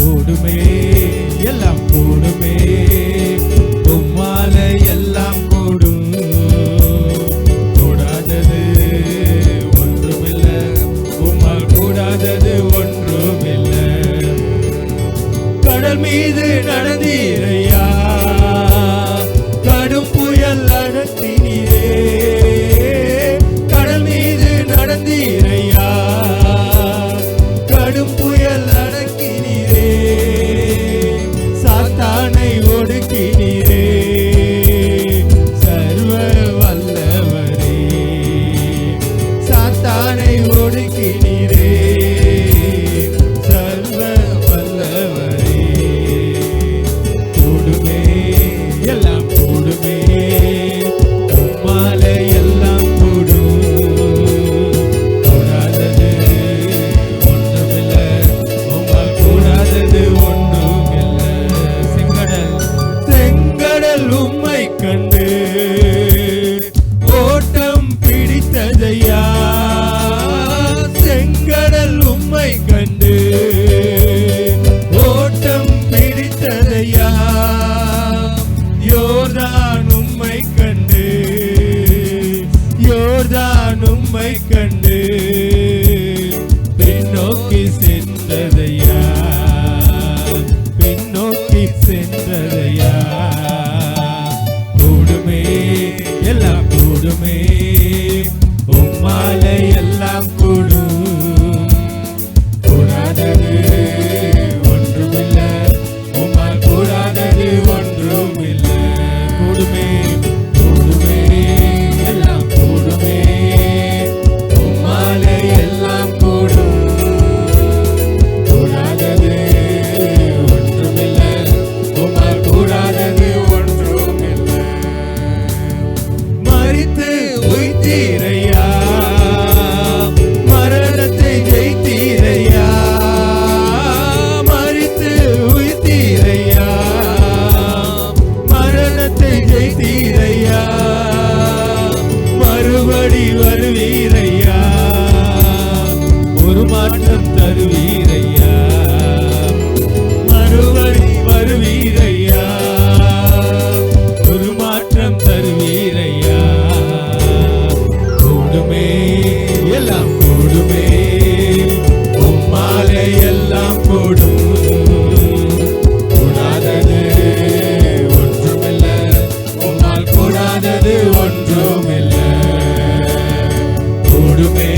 போடுமே எல்லாம் போடுமே. கொடுக்கிறீரே மறுபடி வருவீரையா? ஒரு மாற்றம் தருவீரையா? கூடுமே எல்லாம் கூடுமே. உம்மாலே எல்லாம் கூடும். கூடாதது ஒன்றுமில்லை. உம்மால் கூடாதது ஒன்றுமில்லை. கூடுமே